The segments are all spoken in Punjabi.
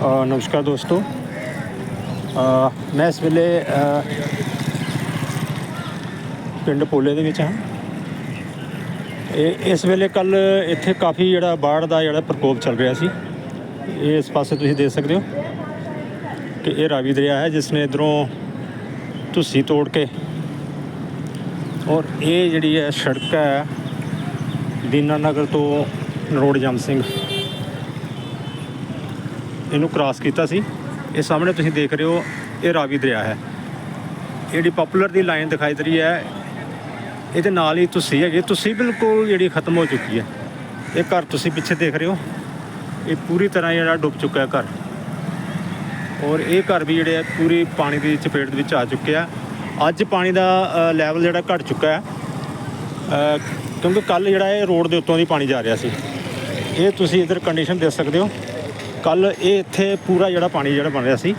ਨਮਸਕਾਰ ਦੋਸਤੋ ਮੈਂ ਇਸ ਵੇਲੇ ਪਿੰਡ ਪੋਲੇ ਦੇ ਵਿੱਚ ਹਾਂ ਇਹ ਇਸ ਵੇਲੇ ਕੱਲ ਇੱਥੇ ਕਾਫੀ ਜਿਹੜਾ ਬਾੜ ਦਾ ਜਿਹੜਾ ਪ੍ਰਕੋਪ ਚੱਲ ਰਿਹਾ ਸੀ ਇਹ ਇਸ ਪਾਸੇ ਤੁਸੀਂ ਦੇਖ ਸਕਦੇ ਹੋ ਕਿ ਇਹ ਰਾਵੀ ਦਰਿਆ ਹੈ ਜਿਸ ਨੇ ਇਧਰੋਂ ਧੁੱਸੀ ਤੋੜ ਕੇ ਔਰ ਇਹ ਜਿਹੜੀ ਹੈ ਸੜਕ ਹੈ ਦੀਨਾ ਨਗਰ ਤੋਂ ਨਰੋੜ ਜਮ ਸਿੰਘ ਇਹਨੂੰ ਕ੍ਰਾਸ ਕੀਤਾ ਸੀ। ਇਹ ਸਾਹਮਣੇ ਤੁਸੀਂ ਦੇਖ ਰਹੇ ਹੋ, ਇਹ ਰਾਵੀ ਦਰਿਆ ਹੈ। ਇਹ ਜਿਹੜੀ ਪਪੂਲਰ ਦੀ ਲਾਈਨ ਦਿਖਾਈ ਦੇ ਰਹੀ ਹੈ, ਇਹਦੇ ਨਾਲ ਹੀ ਤੁਸੀਂ ਹੈਗੇ, ਤੁਸੀਂ ਬਿਲਕੁਲ ਜਿਹੜੀ ਖਤਮ ਹੋ ਚੁੱਕੀ ਹੈ। ਇਹ ਘਰ ਤੁਸੀਂ ਪਿੱਛੇ ਦੇਖ ਰਹੇ ਹੋ, ਇਹ ਪੂਰੀ ਤਰ੍ਹਾਂ ਜਿਹੜਾ ਡੁੱਬ ਚੁੱਕਾ ਹੈ ਘਰ। ਔਰ ਇਹ ਘਰ ਵੀ ਜਿਹੜੇ ਪੂਰੀ ਪਾਣੀ ਦੀ ਚਪੇਟ ਦੇ ਵਿੱਚ ਆ ਚੁੱਕੇ ਆ। ਅੱਜ ਪਾਣੀ ਦਾ ਲੈਵਲ ਜਿਹੜਾ ਘਟ ਚੁੱਕਾ ਹੈ। ਕਿਉਂਕਿ ਕੱਲ ਜਿਹੜਾ ਇਹ ਰੋਡ ਦੇ ਉੱਤੋਂ ਦੀ ਪਾਣੀ ਜਾ ਰਿਹਾ ਸੀ। ਇਹ ਤੁਸੀਂ ਇਧਰ ਕੰਡੀਸ਼ਨ ਦੇਖ ਸਕਦੇ ਹੋ। ਕੱਲ ਇਹ ਇੱਥੇ ਪੂਰਾ ਜਿਹੜਾ ਪਾਣੀ ਜਿਹੜਾ ਬਣ ਰਿਹਾ ਸੀ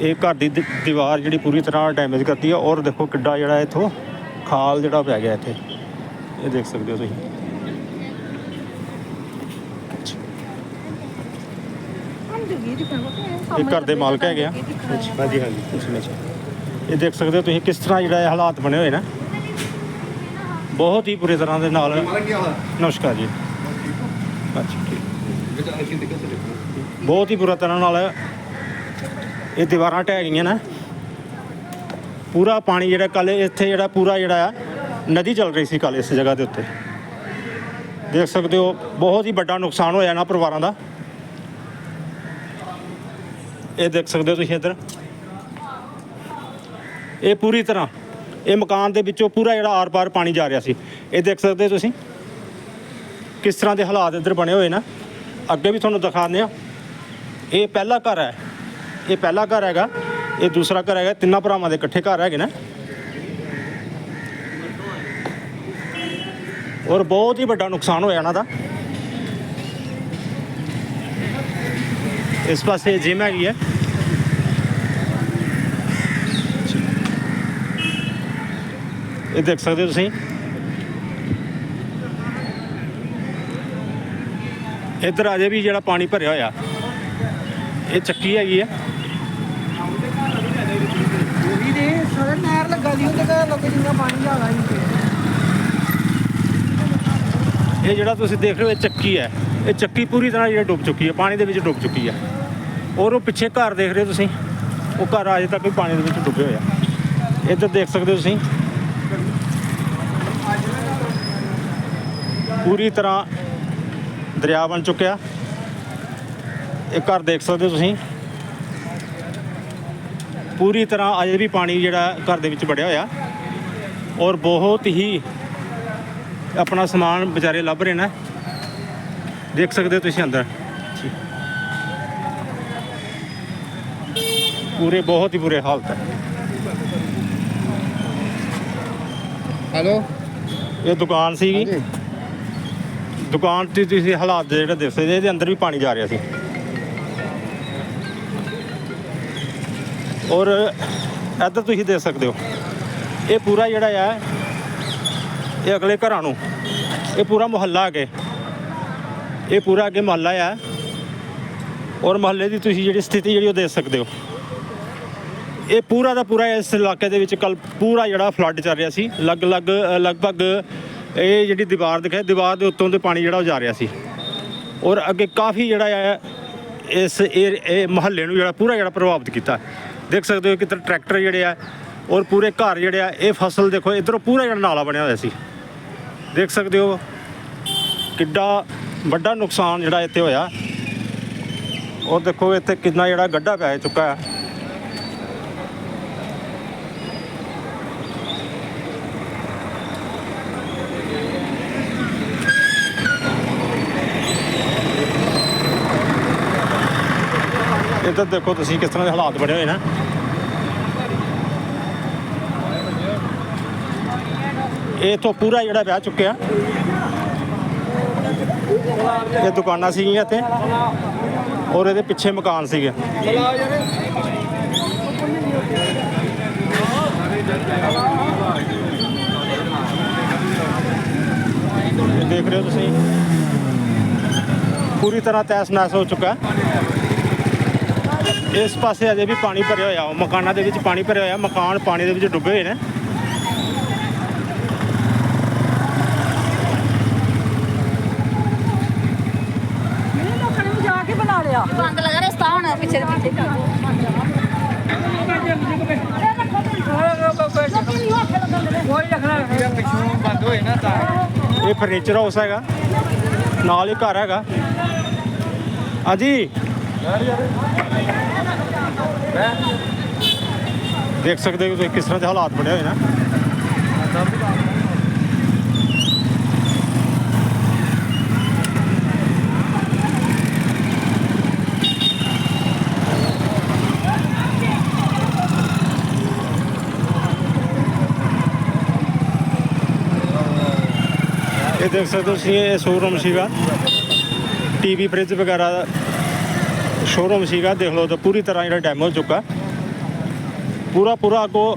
ਇਹ ਘਰ ਦੀ ਦੀ- ਦੀਵਾਰ ਜਿਹੜੀ ਪੂਰੀ ਤਰ੍ਹਾਂ ਡੈਮੇਜ ਕਰਤੀ ਹੈ ਔਰ ਦੇਖੋ ਕਿੱਡਾ ਜਿਹੜਾ ਇੱਥੋਂ ਖਾਲ ਜਿਹੜਾ ਪੈ ਗਿਆ ਇੱਥੇ। ਇਹ ਦੇਖ ਸਕਦੇ ਹੋ ਤੁਸੀਂ। ਇਹ ਘਰ ਦੇ ਮਾਲਕ ਹੈਗੇ ਆ। ਹਾਂਜੀ ਹਾਂਜੀ ਇਹ ਦੇਖ ਸਕਦੇ ਹੋ ਤੁਸੀਂ ਕਿਸ ਤਰ੍ਹਾਂ ਜਿਹੜਾ ਇਹ ਹਾਲਾਤ ਬਣੇ ਹੋਏ ਨਾ। ਬਹੁਤ ਹੀ ਬੁਰੇ ਤਰ੍ਹਾਂ ਦੇ ਨਾਲ। ਨਮਸਕਾਰ ਜੀ। ਅੱਛਾ ਠੀਕ। ਬਹੁਤ ਹੀ ਬੁਰਾ ਤਰ੍ਹਾਂ ਨਾਲ ਇਹ ਦੀਵਾਰਾਂ ਢਹਿ ਗਈਆਂ ਨੇ। ਪੂਰਾ ਪਾਣੀ ਜਿਹੜਾ ਕੱਲ ਇੱਥੇ ਜਿਹੜਾ ਪੂਰਾ ਜਿਹੜਾ ਆ, ਨਦੀ ਚੱਲ ਰਹੀ ਸੀ ਕੱਲ ਇਸ ਜਗ੍ਹਾ ਦੇ ਉੱਤੇ। ਦੇਖ ਸਕਦੇ ਹੋ, ਬਹੁਤ ਹੀ ਵੱਡਾ ਨੁਕਸਾਨ ਹੋਇਆ ਨਾ ਪਰਿਵਾਰਾਂ ਦਾ। ਇਹ ਦੇਖ ਸਕਦੇ ਹੋ ਤੁਸੀਂ ਇੱਧਰ। ਇਹ ਪੂਰੀ ਤਰ੍ਹਾਂ, ਇਹ ਮਕਾਨ ਦੇ ਵਿੱਚੋਂ ਪੂਰਾ ਜਿਹੜਾ ਆਰ-ਪਾਰ ਪਾਣੀ ਜਾ ਰਿਹਾ ਸੀ। ਇਹ ਦੇਖ ਸਕਦੇ ਹੋ ਤੁਸੀਂ, ਕਿਸ ਤਰ੍ਹਾਂ ਦੇ ਹਾਲਾਤ ਇੱਧਰ ਬਣੇ ਹੋਏ ਨਾ। ਅੱਗੇ ਵੀ ਤੁਹਾਨੂੰ ਦਿਖਾਉਂਦੇ ਆ ਇਹ ਪਹਿਲਾ ਘਰ ਹੈ। ਇਹ ਪਹਿਲਾ ਘਰ ਹੈਗਾ। ਇਹ ਦੂਸਰਾ ਘਰ ਹੈਗਾ। ਤਿੰਨਾਂ ਭਰਾਵਾਂ ਦੇ ਇਕੱਠੇ ਘਰ ਹੈਗੇ ਨਾ। ਔਰ ਬਹੁਤ ਹੀ ਵੱਡਾ ਨੁਕਸਾਨ ਹੋਇਆ ਇਹਨਾਂ ਦਾ। ਇਸ ਪਾਸੇ ਜਿਮ ਹੈਗੀ ਹੈ। ਇਹ ਦੇਖ ਸਕਦੇ ਹੋ ਤੁਸੀਂ। ਇੱਧਰ ਅਜੇ ਵੀ ਜਿਹੜਾ ਪਾਣੀ ਭਰਿਆ ਹੋਇਆ। ਇਹ ਚੱਕੀ ਹੈਗੀ ਹੈ ਉਹੀ ਦੇ ਸਾਰਾ ਨਹਿਰ ਲੱਗਾ ਦੀ ਉਹਦੇ ਘਰ ਲੱਗੇ ਜਿੰਨਾ ਪਾਣੀ ਜ਼ਿਆਦਾ ਹੀ ਇਹ ਜਿਹੜਾ ਤੁਸੀਂ ਦੇਖ ਰਹੇ ਹੋ ਇਹ ਚੱਕੀ ਹੈ। ਇਹ ਚੱਕੀ ਪੂਰੀ ਤਰ੍ਹਾਂ ਜਿਹੜੀ ਡੁੱਬ ਚੁੱਕੀ ਹੈ ਪਾਣੀ ਦੇ ਵਿੱਚ ਡੁੱਬ ਚੁੱਕੀ ਹੈ। ਔਰ ਉਹ ਪਿੱਛੇ ਘਰ ਦੇਖ ਰਹੇ ਹੋ ਤੁਸੀਂ ਉਹ ਘਰ ਅਜੇ ਤੱਕ ਵੀ ਪਾਣੀ ਦੇ ਵਿੱਚ ਡੁੱਬੇ ਹੋਏ ਆ। ਇੱਧਰ ਦੇਖ ਸਕਦੇ ਹੋ ਤੁਸੀਂ। ਪੂਰੀ ਤਰ੍ਹਾਂ ਦਰਿਆ ਬਣ ਚੁੱਕਿਆ। ਇਹ ਘਰ ਦੇਖ ਸਕਦੇ ਹੋ ਤੁਸੀਂ। ਪੂਰੀ ਤਰ੍ਹਾਂ ਅਜੇ ਵੀ ਪਾਣੀ ਜਿਹੜਾ ਘਰ ਦੇ ਵਿੱਚ ਵੜਿਆ ਹੋਇਆ। ਔਰ ਬਹੁਤ ਹੀ ਆਪਣਾ ਸਮਾਨ ਵਿਚਾਰੇ ਲੱਭ ਰਹੇ ਨੇ। ਦੇਖ ਸਕਦੇ ਹੋ ਤੁਸੀਂ ਅੰਦਰ। ਪੂਰੇ ਬਹੁਤ ਹੀ ਬੁਰੇ ਹਾਲਤ ਹੈ। ਹੈਲੋ? ਇਹ ਦੁਕਾਨ ਸੀਗੀ। ਦੁਕਾਨ ਤੇ ਤੁਸੀਂ ਹਾਲਾਤ ਜਿਹੜੇ ਦੇਖ ਸਕਦੇ ਹੋ, ਇਹਦੇ ਅੰਦਰ ਵੀ ਪਾਣੀ ਜਾ ਰਿਹਾ ਸੀ। ਔਰ ਇੱਧਰ ਤੁਸੀਂ ਦੇਖ ਸਕਦੇ ਹੋ। ਇਹ ਪੂਰਾ ਜਿਹੜਾ ਆ, ਇਹ ਅਗਲੇ ਘਰਾਂ ਨੂੰ। ਇਹ ਪੂਰਾ ਮੁਹੱਲਾ ਅਗੇ। ਇਹ ਪੂਰਾ ਅੱਗੇ ਮੁਹੱਲਾ ਆ। ਔਰ ਮੁਹੱਲੇ ਦੀ ਤੁਸੀਂ ਜਿਹੜੀ ਸਥਿਤੀ ਜਿਹੜੀ ਉਹ ਦੇਖ ਸਕਦੇ ਹੋ। ਇਹ ਪੂਰਾ ਦਾ ਪੂਰਾ ਇਸ ਇਲਾਕੇ ਦੇ ਵਿੱਚ ਕੱਲ ਪੂਰਾ ਜਿਹੜਾ ਫਲੱਡ ਚੱਲ ਰਿਹਾ ਸੀ। ਲਗ-ਲਗ, ਲਗਭਗ ਇਹ ਜਿਹੜੀ ਦੀਵਾਰ ਦਿਖਾਈ, ਦੀਵਾਰ ਦੇ ਉੱਤੋਂ ਦੇ ਪਾਣੀ ਜਿਹੜਾ ਉਹ ਜਾ ਰਿਹਾ ਸੀ। ਔਰ ਅੱਗੇ ਕਾਫੀ ਜਿਹੜਾ ਹੈ ਇਸ ਇਹ ਇਹ ਮੁਹੱਲੇ ਨੂੰ ਜਿਹੜਾ ਪੂਰਾ ਜਿਹੜਾ ਪ੍ਰਭਾਵਿਤ ਕੀਤਾ। ਦੇਖ ਸਕਦੇ ਹੋ ਕਿਤੇ ਟਰੈਕਟਰ ਜਿਹੜੇ ਆ ਔਰ ਪੂਰੇ ਘਰ ਜਿਹੜੇ ਆ, ਇਹ ਫਸਲ ਦੇਖੋ, ਇਧਰੋਂ ਪੂਰਾ ਜਿਹੜਾ ਨਾਲਾ ਬਣਿਆ ਹੋਇਆ ਸੀ। ਦੇਖ ਸਕਦੇ ਹੋ ਕਿੱਡਾ ਵੱਡਾ ਨੁਕਸਾਨ ਜਿਹੜਾ ਇੱਥੇ ਹੋਇਆ। ਔਰ ਦੇਖੋ ਇੱਥੇ ਕਿੰਨਾ ਜਿਹੜਾ ਗੱਡਾ ਪੈ ਚੁੱਕਾ ਹੈ। ਇੱਧਰ ਦੇਖੋ ਤੁਸੀਂ ਕਿਸ ਤਰ੍ਹਾਂ ਦੇ ਹਾਲਾਤ ਬਣੇ ਹੋਏ ਨੇ। ਇਹ ਤੋਂ ਪੂਰਾ ਜਿਹੜਾ ਵਿਆਹ ਚੁੱਕਿਆ। ਇਹ ਦੁਕਾਨਾਂ ਸੀਗੀਆਂ ਇੱਥੇ ਔਰ ਇਹਦੇ ਪਿੱਛੇ ਮਕਾਨ ਸੀਗੇ। ਦੇਖ ਰਹੇ ਹੋ ਤੁਸੀਂ। ਪੂਰੀ ਤਰ੍ਹਾਂ ਤੈਸ ਨਾਸ ਹੋ ਚੁੱਕਾ। ਇਸ ਪਾਸੇ ਅਜੇ ਵੀ ਪਾਣੀ ਭਰਿਆ ਹੋਇਆ ਮਕਾਨਾਂ ਦੇ ਵਿੱਚ ਪਾਣੀ ਭਰਿਆ ਹੋਇਆ ਮਕਾਨ ਪਾਣੀ ਦੇ ਵਿੱਚ ਡੁੱਬੇ ਹੋਏ ਨੇ। ਇਹ ਲੋਕਾਂ ਨੇ ਜਾ ਕੇ ਬਣਾ ਲਿਆ। ਬੰਦ ਲਗਾ ਰਸਤਾ ਹੁਣ ਪਿੱਛੇ ਦੇ ਪਿੱਛੇ ਕੋਈ ਰੱਖਣਾ ਪਿੱਛੋਂ ਬੰਦ ਹੋਏ ਨਾ ਤਾਂ। ਇਹ ਫਰਨੀਚਰ ਹਾਊਸ ਹੈਗਾ ਨਾਲ ਹੀ ਘਰ ਹੈਗਾ। ਹਾਂਜੀ। ਦੇਖ ਸਕਦੇ ਹੋ ਤੁਸੀਂ ਕਿਸ ਤਰ੍ਹਾਂ ਦੇ ਹਾਲਾਤ ਬਣੇ ਹੋਏ ਨੇ। ਇਹ ਦੇਖ ਸਕਦੇ ਹੋ ਤੁਸੀਂ ਇਹ ਸ਼ੋਰੂਮ ਸੀਗਾ ਟੀਵੀ ਫ੍ਰਿਜ ਵਗੈਰਾ ਸ਼ੋਰੂਮ ਸੀਗਾ, ਦੇਖ ਲਓ ਤਾਂ ਪੂਰੀ ਤਰ੍ਹਾਂ ਜਿਹੜਾ ਡੈਮ ਹੋ ਚੁੱਕਾ। ਪੂਰਾ ਪੂਰਾ ਅੱਗੋਂ,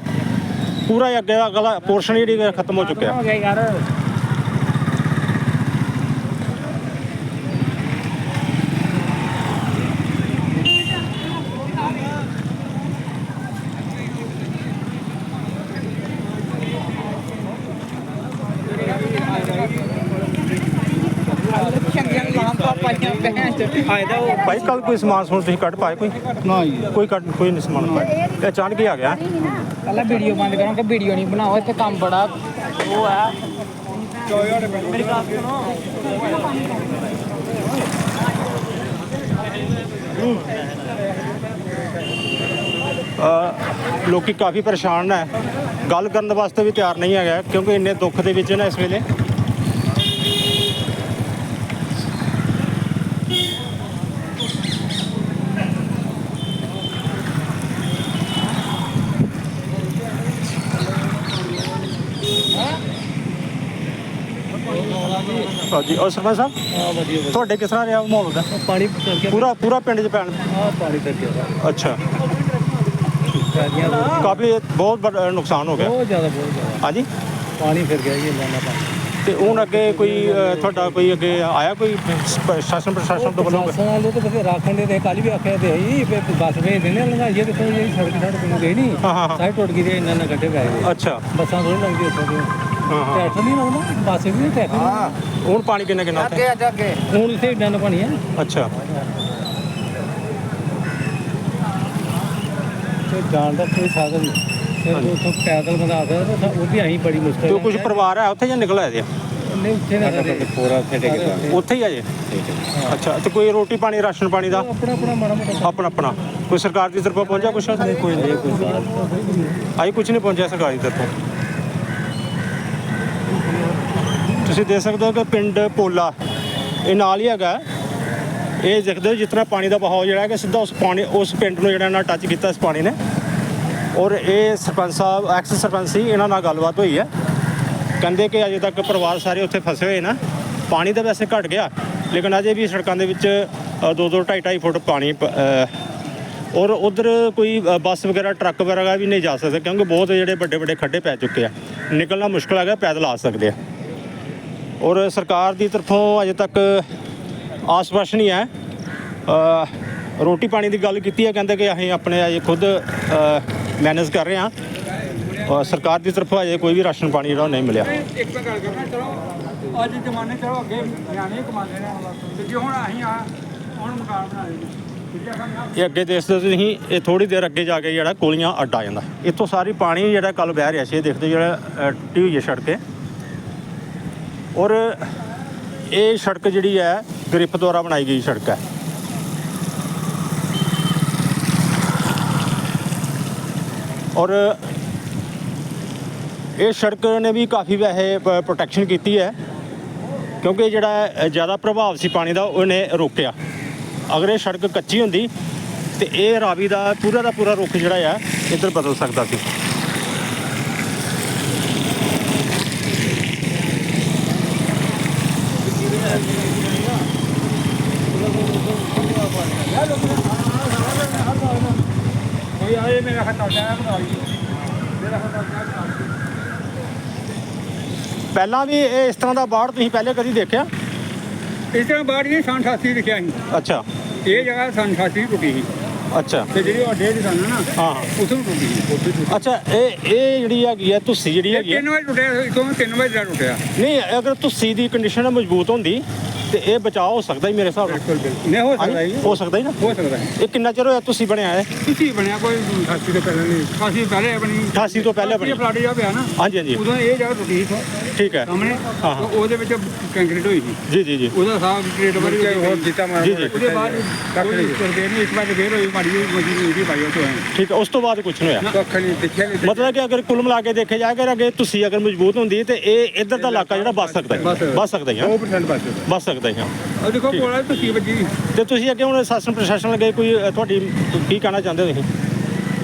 ਪੂਰਾ ਅੱਗੇ ਦਾ ਅਗਲਾ ਪੋਰਸ਼ਨ ਜਿਹੜੀ ਖਤਮ ਹੋ ਚੁੱਕਿਆ ਹੋ ਗਿਆ ਯਾਰ ਚੰਗੀਆਂ ਲਾਂਪਾ ਪਾਈਆਂ ਬਹਿਣ ਚ ਆਇਦਾ ਉਹ ਭਾਈ ਕੱਲ ਕੋਈ ਸਮਾਨ ਸਮੂਨ ਤੁਸੀਂ ਕੱਢ ਪਾਏ ਕੋਈ? ਨਾ ਜੀ। ਕੋਈ ਕੱਢ ਕੋਈ ਨਹੀਂ ਸਮਾਨ ਪਾਇਆ ਇਹ ਅਚਾਨਕ ਹੀ ਆ ਗਿਆ। ਪਹਿਲਾਂ ਵੀਡੀਓ ਬੰਦ ਕਰੋ ਕਿ ਵੀਡੀਓ ਨਹੀਂ ਬਣਾਓ ਇੱਥੇ ਕੰਮ ਬੜਾ ਉਹ ਆ। ਮੇਰੀ ਗੱਲ ਸੁਣੋ। ਅ, ਲੋਕੀ ਕਾਫੀ ਪਰੇਸ਼ਾਨ ਨੇ। ਗੱਲ ਕਰਨ ਵਾਸਤੇ ਵੀ ਤਿਆਰ ਨਹੀਂ ਹੈਗਾ ਕਿਉਂਕਿ ਇੰਨੇ ਦੁੱਖ ਦੇ ਵਿੱਚ ਨੇ ਇਸ ਵੇਲੇ। ਹਾਂਜੀ ਔਰ ਸਰਪੰਚ ਸਾਹਿਬ? ਆ ਵਧੀਆ ਤੁਹਾਡੇ ਕਿਸ ਤਰ੍ਹਾਂ ਰਿਹਾ ਮਾਹੌਲ ਦਾ ਪਾਣੀ ਗਿਆ। ਪੂਰਾ ਪੂਰਾ ਪਿੰਡ 'ਚ ਪੈਣ ਆ ਪਾਣੀ ਚੱਲ ਗਿਆ। ਅੱਛਾ। ਕਾਫੀ ਬਹੁਤ ਵੱਡਾ ਨੁਕਸਾਨ ਹੋ ਗਿਆ। ਬਹੁਤ ਜ਼ਿਆਦਾ ਬਹੁਤ ਜ਼ਿਆਦਾ। ਹਾਂਜੀ? ਪਾਣੀ ਫਿਰ ਗਿਆ ਜੀ ਇੰਨਾ ਪਾਣੀ। ਤੇ ਹੁਣ ਅੱਗੇ ਕੋਈ ਅ, ਤੁਹਾਡਾ ਕੋਈ ਅੱਗੇ ਆਇਆ ਕੋਈ ਸ਼ਾਸਨ ਪ੍ਰਸ਼ਾਸਨ ਤੋਂ ਵੱਲੋਂ? ਪ੍ਰਸ਼ਾਸਨ ਵਾਲੇ ਤੇ ਫਿਰ ਦੇ ਤੇ ਕੱਲ ਵੀ ਆਖਿਆ ਤੇ ਹੀ ਫਿਰ ਬੱਸ ਵੇ ਦਿੰਦੇ ਲੰਘਾਈਏ ਤੇ ਕੋਈ ਜਿਹੜੀ ਸੜਕ ਸਾਡੇ ਕੋਲ ਗਈ ਨਹੀਂ ਹਾਂ, ਹਾਂ, ਹਾਂ। ਸਾਈਡ ਟੁੱਟ ਗਈ ਤੇ ਇੰਨਾ ਗੱਡੇ ਪੈ ਗਏ। ਅੱਛਾ। ਬੱਸਾਂ ਥੋੜੀ ਲੰਘਦੀ ਉੱਥੋਂ ਦੀ ਟਰੈਕਟਰ ਨਹੀਂ ਲਾਉਂਦਾ ਬੱਸ ਵੀ ਨਹੀਂ ਟਰੈਕਟਰ ਹੁਣ ਪਾਣੀ ਕਿੰਨਾ ਕਿੰਨਾ ਉੱਥੇ? ਅੱਗੇ ਹੁਣ ਇੱਥੇ ਇੰਨਾ ਇੰਨਾ ਪਾਣੀ ਹੈ ਅੱਛਾ। ਤੇ ਜਾਣ ਦਾ ਕੋਈ ਸਾਧਨ ਨਹੀਂ। ਫਿਰ ਉੱਥੋਂ ਪੈਦਲ ਬੰਦਾ ਆ ਗਿਆ ਤਾਂ ਉਹ ਵੀ ਅਸੀਂ ਬੜੀ ਮੁਸ਼ਕਲ ਤੇ ਕੁਝ ਪਰਿਵਾਰ ਹੈ? ਉੱਥੇ ਜਾਂ ਨਿਕਲ ਆਏ ਦੇ ਆ? ਨਹੀਂ ਉੱਥੇ ਨਾ ਪੂਰਾ ਛੱਡੇ ਉੱਥੇ ਹੀ ਆ ਜੇ ਅੱਛਾ ਤੇ ਕੋਈ ਰੋਟੀ ਪਾਣੀ ਰਾਸ਼ਨ ਪਾਣੀ ਦਾ? ਆਪਣਾ ਆਪਣਾ ਮਾੜਾ ਮੋਟਾ। ਆਪਣਾ ਆਪਣਾ ਕੋਈ ਸਰਕਾਰ ਦੀ ਤਰਫੋਂ ਪਹੁੰਚਿਆ ਕੁਛ? ਕੋਈ ਨਹੀਂ। ਕੋਈ ਆਈ ਕੁਝ ਨਹੀਂ ਪਹੁੰਚਿਆ ਸਰਕਾਰੀ ਤਰਫੋਂ? ਤੁਸੀਂ ਦੇਖ ਸਕਦੇ ਹੋ ਕਿ ਪਿੰਡ ਪੋਲਾ, ਇਹ ਨਾਲ ਹੀ ਹੈਗਾ। ਇਹ ਦੇਖਦੇ ਹੋ ਜਿਸ ਤਰ੍ਹਾਂ ਪਾਣੀ ਦਾ ਬਹਾਅ ਜਿਹੜਾ ਹੈ ਕਿ ਸਿੱਧਾ ਉਸ ਪਾਣੀ, ਉਸ ਪਿੰਡ ਨੂੰ ਜਿਹੜਾ ਨਾਲ ਟੱਚ ਕੀਤਾ ਇਸ ਪਾਣੀ ਨੇ। ਔਰ ਇਹ ਸਰਪੰਚ ਸਾਹਿਬ ਐਕਸ ਸਰਪੰਚ ਸੀ, ਇਹਨਾਂ ਨਾਲ ਗੱਲਬਾਤ ਹੋਈ ਹੈ। ਕਹਿੰਦੇ ਕਿ ਅਜੇ ਤੱਕ ਪਰਿਵਾਰ ਸਾਰੇ ਉੱਥੇ ਫਸੇ ਹੋਏ ਨਾ। ਪਾਣੀ ਤਾਂ ਵੈਸੇ ਘਟ ਗਿਆ, ਲੇਕਿਨ ਅਜੇ ਵੀ ਸੜਕਾਂ ਦੇ ਵਿੱਚ 2-2 2.5 ਫੁੱਟ ਪਾਣੀ ਔਰ ਉਧਰ ਕੋਈ ਬੱਸ ਵਗੈਰਾ, ਟਰੱਕ ਵਗੈਰਾ ਵੀ ਨਹੀਂ ਜਾ ਸਕਦੇ ਕਿਉਂਕਿ ਬਹੁਤ ਜਿਹੜੇ ਵੱਡੇ ਵੱਡੇ ਖੱਡੇ ਪੈ ਚੁੱਕੇ ਆ। ਨਿਕਲਣਾ ਮੁਸ਼ਕਲ ਹੈਗਾ, ਪੈਦਲ ਆ ਸਕਦੇ ਆ। ਔਰ ਸਰਕਾਰ ਦੀ ਤਰਫੋਂ ਅਜੇ ਤੱਕ ਆਸ-ਪਾਸ ਨਹੀਂ ਹੈ। ਰੋਟੀ ਪਾਣੀ ਦੀ ਗੱਲ ਕੀਤੀ ਹੈ ਕਹਿੰਦੇ ਕਿ ਅਸੀਂ ਆਪਣੇ ਅਜੇ ਖੁਦ ਮੈਨੇਜ ਕਰ ਰਹੇ ਹਾਂ। ਔਰ ਸਰਕਾਰ ਦੀ ਤਰਫੋਂ ਅਜੇ ਕੋਈ ਵੀ ਰਾਸ਼ਨ ਪਾਣੀ ਜਿਹੜਾ ਨਹੀਂ ਮਿਲਿਆ। ਇੱਕ ਤਾਂ ਗੱਲ ਕਰਨਾ ਚਲੋ ਅੱਜ ਜ਼ਮਾਨੇ ਚਲੋ ਅੱਗੇ ਨਿਆਣੇ ਕਮਾਉਂਦੇ ਨੇ ਤੇ ਜੇ ਹੁਣ ਅਸੀਂ ਆ ਹੁਣ ਮਕਾਨ ਬਣਾ ਲਏ ਨੇ ਠੀਕ ਹੈ ਸਾਨੂੰ ਇਹ ਅੱਗੇ ਦੇਖਦੇ ਤੁਸੀਂ ਇਹ ਥੋੜੀ ਦੇਰ ਅੱਗੇ ਜਾ ਕੇ ਜਿਹੜਾ ਕੋਲੀਆਂ ਅੱਡ ਆ ਜਾਂਦਾ। ਇੱਥੋਂ ਸਾਰੀ ਪਾਣੀ ਜਿਹੜਾ ਕੱਲ ਵਹਿ ਰਿਹਾ ਸੀ ਇਹ ਦੇਖਦੇ ਜਿਹੜਾ ਹੋਈ ਹੈ ਸੜਕ ਤੇ ਔਰ ਇਹ ਸੜਕ ਜਿਹੜੀ ਹੈ ਗ੍ਰਿਫ ਦੁਆਰਾ ਬਣਾਈ ਗਈ ਸੜਕ ਹੈ। ਔਰ ਇਹ ਸੜਕ ਨੇ ਵੀ ਕਾਫੀ ਵੈਸੇ ਪ੍ਰੋਟੈਕਸ਼ਨ ਕੀਤੀ ਹੈ, ਕਿਉਂਕਿ ਜਿਹੜਾ ਜ਼ਿਆਦਾ ਪ੍ਰਭਾਵ ਸੀ ਪਾਣੀ ਦਾ, ਉਹਨੇ ਰੋਕਿਆ। ਅਗਰ ਇਹ ਸੜਕ ਕੱਚੀ ਹੁੰਦੀ, ਤੇ ਇਹ ਰਾਵੀ ਦਾ ਪੂਰਾ ਦਾ ਪੂਰਾ ਰੁੱਖ ਜਿਹੜਾ ਆ, ਇੱਧਰ ਬਦਲ ਸਕਦਾ ਸੀ ਕੋਈ ਆਏ ਮੇਰਾ ਖੱਤਾ ਜਾਇਆ ਬਣਾ ਲਈ ਮੇਰਾ ਖੱਤਾ ਜਾਇਆ ਬਣਾ ਲਈ ਪਹਿਲਾਂ ਵੀ ਇਹ ਇਸ ਤਰ੍ਹਾਂ ਦਾ ਬਾੜ ਤੁਸੀਂ ਪਹਿਲੇ ਕਦੀ ਦੇਖਿਆ? ਇਸ ਤਰ੍ਹਾਂ ਬਾੜ ਇਹ ਸੰਨ 88 ਲਿਖਿਆ ਸੀ। ਅੱਛਾ। ਇਹ ਜਗ੍ਹਾ ਸੰਨ 88 ਟੁੱਟੀ ਸੀ। ਅੱਛਾ। ਤੇ ਜਿਹੜੀ ਉਹ ਅੱਡੇ ਦੀ ਨਾ ਹਾਂ। ਹਾਂ ਉਥੋਂ ਟੁੱਟੀ ਟੁੱਟੀ। ਅੱਛਾ ਇਹ ਇਹ ਜਿਹੜੀ ਹੈਗੀ ਹੈ ਤੁਸੀਂ ਜਿਹੜੀ ਹੈਗੀ ਹੈ। 3 ਵਜੇ ਟੁੱਟਿਆ ਇਥੋਂ 3 ਵਜੇ ਦਾ ਟੁੱਟਿਆ। ਨਹੀਂ ਅਗਰ ਤੁਸੀਂ ਦੀ ਕੰਡੀਸ਼ਨ ਮਜ਼ਬੂਤ ਹੁੰਦੀ ਤੇ ਇਹ ਬਚਾਅ ਹੋ ਸਕਦਾ ਹੀ ਮੇਰੇ ਹਿਸਾਬ ਨਾਲ। ਬਿਲਕੁਲ ਬਿਲਕੁਲ। ਨਹੀਂ ਹੋ ਸਕਦਾ ਜੀ। ਹੋ ਸਕਦਾ ਹੀ ਨਾ? ਹੋ ਸਕਦਾ ਹੈ ਇਹ ਕਿੰਨਾ ਚਿਰ ਹੋਇਆ ਤੁਸੀਂ ਬਣਿਆ ਹੈ ਤੁਸੀਂ ਬਣਿਆ ਕੋਈ ਖਾਸੀ ਤੋਂ ਪਹਿਲਾਂ ਨਹੀਂ। ਖਾਸੀ ਪਹਿਲੇ ਬਣੀ 88 ਤੋਂ ਪਹਿਲੇ ਬਣੀ। ਪਲਾਟ ਜਾ ਪਿਆ ਨਾ। ਹਾਂਜੀ ਹਾਂਜੀ। ਉਦੋਂ ਇਹ ਜਗ੍ਹਾ ਟੁੱਟੀ ਸੀ ਠੀਕ ਹੈ। ਸਾਹਮਣੇ ਹਾਂ, ਹਾਂ। ਤੇ ਉਹਦੇ ਵਿੱਚ ਕੰਕਰੀਟ ਹੋਈ ਸੀ। ਜੀ ਜੀ ਜੀ। ਉਹਦਾ ਸਾਹ ਟ੍ਰੇਡ ਵਾਲੀ ਹੋਰ ਦਿੱਤਾ ਮਾਰ- ਜੀ, ਜੀ। ਉਹਦੇ ਬਾਅਦ ਕੱਖ ਨਹੀਂ। ਕਰਦੇ ਨਹੀਂ ਇੱਕ ਵਾਰ ਫੇਰ ਹੋਈ ਮਾੜੀ ਜਿਹੀ ਮਜ਼ਦੂਰੀ ਹੋਈ ਸੀ ਭਾਈ ਉਹ ਤੋਂ ਐਂ ਠੀਕ ਹੈ ਉਸ ਤੋਂ ਬਾਅਦ ਕੁਝ ਨਹੀਂ ਹੋਇਆ। ਕੱਖ ਨਹੀਂ ਦੇਖਿਆ ਨਹੀਂ ਮਤਲਬ ਕਿ ਅਗਰ ਕੁੱਲ ਮਿਲਾ ਕੇ ਦੇਖਿਆ ਜਾਏ ਅਗਰ ਅੱਗੇ ਤੁਸੀਂ ਅਗਰ ਮਜ਼ਬੂਤ ਹੁੰਦੀ ਤੇ ਇਹ ਇੱਧਰ ਦਾ ਇਲਾਕਾ ਜਿਹੜਾ ਬਚ ਸਕਦਾ ਹੈ। ਬਚ- ਬਚ ਸਕਦਾ ਹੀ ਹਾਂ 100% ਬਚ ਸਕਦਾ। ਬਚ ਸਕਦਾ ਹੀ ਉਹ ਦੇਖੋ ਕੋਲ ਤੁਸੀਂ ਵੱਜੀ। ਤੇ ਤੁਸੀਂ ਅੱਗੇ ਹੁਣ ਸ਼ਾਸਨ ਪ੍ਰਸ਼ਾਸਨ ਲੱਗੇ ਕੋਈ ਅ, ਤੁਹਾਡੀ ਕੀ ਕਹਿਣਾ ਚਾਹੁੰਦੇ ਹੋ ਤੁਸੀਂ?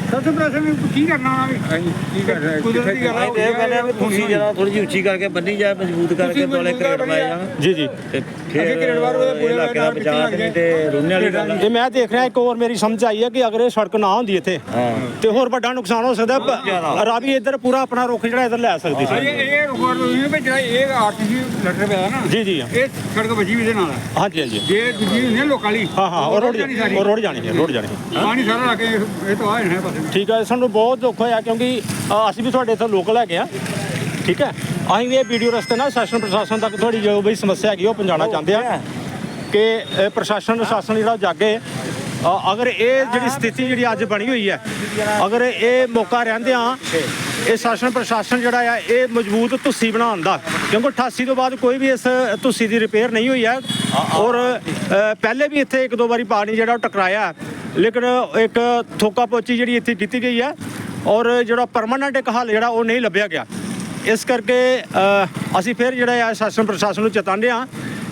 ਸਭ ਤੋਂ ਪ੍ਰਸ਼ਨ ਵੀ ਕੀ ਕਰਨਾ ਉਹਨਾਂ ਵੀ? ਅਸੀਂ ਕੀ ਕਰ ਰਹੇ? ਕੁਦਰਤੀ ਗੱਲ ਅਸੀਂ ਤੇ ਇਹ ਕਹਿੰਦੇ ਆ ਵੀ ਤੁਸੀਂ ਜਰਾ ਥੋੜੀ ਜਿਹੀ ਉੱਚੀ ਕਰਕੇ ਬੰਨੀ ਜਾਏ ਮਜ਼ਬੂਤ ਕਰਕੇ ਦੋਲੇ ਕਰੇਟ ਲਾਏ ਜਾਣ ਜੀ ਜੀ। ਤੇ ਅੱਗੇ ਫਿਰ ਕਰੇਟ ਵਾਰ ਉਹਦੇ ਪੂਰੇ ਇਲਾਕੇ ਦਾ ਨਾਲ ਬਚਾਅ ਮਿੱਟੀ ਨਹੀਂ ਤੇ ਰੋਣੇ ਵਾਲੀ ਗੱਲ ਆ। ਇਹ ਮੈਂ ਦੇਖ ਰਿਹਾ ਇੱਕ ਹੋਰ ਮੇਰੀ ਸਮਝ ਆਈ ਹੈ ਕਿ ਅਗਰ ਇਹ ਸੜਕ ਨਾ ਹੁੰਦੀ ਇੱਥੇ ਹਾਂ। ਤੇ ਹੋਰ ਵੱਡਾ ਨੁਕਸਾਨ ਹੋ ਸਕਦਾ ਪ- ਰਾਵੀ ਇੱਧਰ ਪੂਰਾ ਆਪਣਾ ਰੁੱਖ ਜਿਹੜਾ ਇੱਧਰ ਲੈ ਸਕਦੀ ਅਜੇ ਸੀ ਇਹ ਰਿਕਾਰਡ ਹੋਈ ਹੈ ਵੀ ਜਿਹੜਾ ਇਹ ਆਰਟੀਸੀ ਲੈਟਰ ਪਿਆ ਨਾ ਜੀ ਜੀ। ਇਹ ਸੜਕ ਵੱਜੀ ਵੀ ਇਹਦੇ ਨਾਲ। ਹੈ ਹਾਂਜੀ ਹਾਂਜੀ। ਜੇ ਦੂਜੀ ਹੁੰਦੀ ਨਾ ਲੋਕਾਂ ਲਈ ਹਾਂ ਹਾਂ ਉਹ ਰੋਡ ਜਾਣੀ। ਉਹ ਰੋਡ ਜਾਣੀ ਹੈ ਰੋਡ ਜਾਣੀ ਹੈ। ਪਾਣੀ ਸਾਰਾ ਲਾ ਕੇ ਇਹ ਤੋਂ ਆ ਜਾਣਾ ਪਾਸੇ ਠੀਕ ਹੈ ਸਾਨੂੰ ਬਹੁਤ ਦੁੱਖ ਹੋਇਆ ਕਿਉਂਕਿ ਅ, ਅਸੀਂ ਵੀ ਤੁਹਾਡੇ ਇੱਥੇ ਲੋਕਲ ਹੈਗੇ ਆ ਠੀਕ ਹੈ ਅਸੀਂ ਵੀ ਇਹ ਵੀਡੀਓ ਰਸਤੇ ਨਾਲ ਸ਼ਾਸਨ ਪ੍ਰਸ਼ਾਸਨ ਤੱਕ ਤੁਹਾਡੀ ਜੋ ਵੀ ਸਮੱਸਿਆ ਹੈਗੀ ਉਹ ਪਹੁੰਚਾਉਣਾ ਚਾਹੁੰਦੇ ਆ ਕਿ ਅ, ਪ੍ਰਸ਼ਾਸਨ ਸ਼ਾਸਨ ਜਿਹੜਾ ਜਾਗੇ। ਅ, ਅਗਰ ਇਹ ਜਿਹੜੀ ਸਥਿਤੀ ਜਿਹੜੀ ਅੱਜ ਬਣੀ ਹੋਈ ਹੈ ਅਗਰ ਇਹ ਮੌਕਾ ਰਹਿੰਦੇ ਆ ਇਹ ਸ਼ਾਸਨ ਪ੍ਰਸ਼ਾਸਨ ਜਿਹੜਾ ਆ ਇਹ ਮਜ਼ਬੂਤ ਤੁਸੀਂ ਬਣਾਉਣ ਦਾ। ਕਿਉਂਕਿ 88 ਤੋਂ ਬਾਅਦ ਕੋਈ ਵੀ ਇਸ ਤੁਸੀਂ ਦੀ ਰਿਪੇਅਰ ਨਹੀਂ ਹੋਈ ਹੈ। ਔਰ ਅ, ਪਹਿਲੇ ਵੀ ਇੱਥੇ ਇੱਕ ਦੋ ਵਾਰੀ ਪਾਣੀ ਜਿਹੜਾ ਉਹ ਟਕਰਾਇਆ। ਲੇਕਿਨ ਇੱਕ ਥੋਕਾ ਪੋਚੀ ਜਿਹੜੀ ਇੱਥੇ ਕੀਤੀ ਗਈ ਹੈ ਔਰ ਜਿਹੜਾ ਪਰਮਾਨੈਂਟ ਇੱਕ ਹੱਲ ਜਿਹੜਾ ਉਹ ਨਹੀਂ ਲੱਭਿਆ ਗਿਆ। ਇਸ ਕਰਕੇ ਅਸੀਂ ਫਿਰ ਜਿਹੜਾ ਆ ਸ਼ਾਸਨ ਪ੍ਰਸ਼ਾਸਨ ਨੂੰ ਚੇਤਾਉਂਦੇ ਆ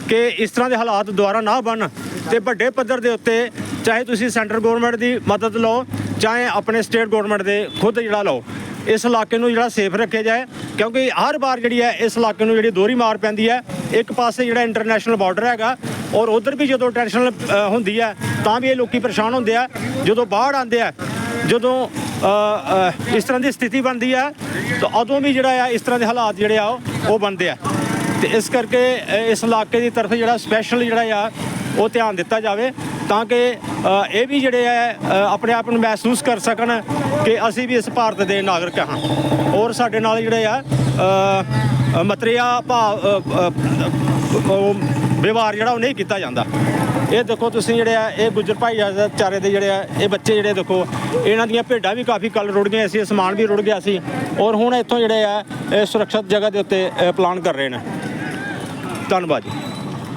ਕਿ ਇਸ ਤਰ੍ਹਾਂ ਦੇ ਹਾਲਾਤ ਦੁਬਾਰਾ ਨਾ ਬਣ ਤੇ ਵੱਡੇ ਪੱਧਰ ਦੇ ਉੱਤੇ ਚਾਹੇ ਤੁਸੀਂ ਸੈਂਟਰ ਗਵਰਨਮੈਂਟ ਦੀ ਮਦਦ ਲਓ, ਚਾਹੇ ਆਪਣੇ ਸਟੇਟ ਗਵਰਨਮੈਂਟ ਦੇ ਖੁਦ ਜਿਹੜਾ ਲਓ। ਇਸ ਇਲਾਕੇ ਨੂੰ ਜਿਹੜਾ ਸੇਫ ਰੱਖਿਆ ਜਾਏ, ਕਿਉਂਕਿ ਹਰ ਵਾਰ ਜਿਹੜੀ ਹੈ ਇਸ ਇਲਾਕੇ ਨੂੰ ਜਿਹੜੀ ਦੋਹਰੀ ਮਾਰ ਪੈਂਦੀ ਹੈ, ਇੱਕ ਪਾਸੇ ਜਿਹੜਾ ਇੰਟਰਨੈਸ਼ਨਲ ਬਾਰਡਰ ਹੈਗਾ, ਔਰ ਉਧਰ ਵੀ ਜਦੋਂ ਟੈਨਸ਼ਨ ਹੁੰਦੀ ਹੈ, ਤਾਂ ਵੀ ਇਹ ਲੋਕੀ ਪਰੇਸ਼ਾਨ ਹੁੰਦੇ ਆ। ਜਦੋਂ ਬਾਹਰ ਆਉਂਦੇ ਆ, ਜਦੋਂ ਇਸ ਤਰ੍ਹਾਂ ਦੀ ਸਥਿਤੀ ਬਣਦੀ ਹੈ ਤਾਂ ਉਦੋਂ ਵੀ ਜਿਹੜਾ ਆ, ਇਸ ਤਰ੍ਹਾਂ ਦੇ ਹਾਲਾਤ ਜਿਹੜੇ ਆ, ਉਹ- ਬਣਦੇ ਆ। ਤੇ ਇਸ ਕਰਕੇ ਇਸ ਇਲਾਕੇ ਦੀ ਤਰਫ ਜਿਹੜਾ ਸਪੈਸ਼ਲ ਜਿਹੜਾ ਆ ਉਹ ਧਿਆਨ ਦਿੱਤਾ ਜਾਵੇ ਤਾਂ ਕਿ ਇਹ ਵੀ ਜਿਹੜੇ ਹੈ ਆਪਣੇ ਆਪ ਨੂੰ ਮਹਿਸੂਸ ਕਰ ਸਕਣ ਕਿ ਅਸੀਂ ਵੀ ਇਸ ਭਾਰਤ ਦੇ ਨਾਗਰਿਕ ਹਾਂ। ਔਰ ਸਾਡੇ ਨਾਲ ਜਿਹੜੇ ਆ ਅ, ਮਤਰੇਆ ਭਾਵ ਵਿਵਹਾਰ ਜਿਹੜਾ ਉਹ ਨਹੀਂ ਕੀਤਾ ਜਾਂਦਾ। ਇਹ ਦੇਖੋ ਤੁਸੀਂ ਜਿਹੜੇ ਆ ਇਹ ਗੁੱਜਰ ਭਾਈਚਾਰੇ ਦੇ ਜਿਹੜੇ ਆ ਇਹ ਬੱਚੇ ਜਿਹੜੇ ਦੇਖੋ ਇਹਨਾਂ ਦੀਆਂ ਭੇਡਾਂ ਵੀ ਕਾਫੀ ਕੱਲ ਰੁੜ ਗਈਆਂ ਸੀ ਸਮਾਨ ਵੀ ਰੁੜ ਗਿਆ ਸੀ। ਔਰ ਹੁਣ ਇੱਥੋਂ ਜਿਹੜੇ ਆ ਇਹ ਸੁਰੱਖਿਅਤ ਜਗ੍ਹਾ ਦੇ ਉੱਤੇ ਪਲਾਨ ਕਰ ਰਹੇ ਨੇ। ਧੰਨਵਾਦ ਜੀ।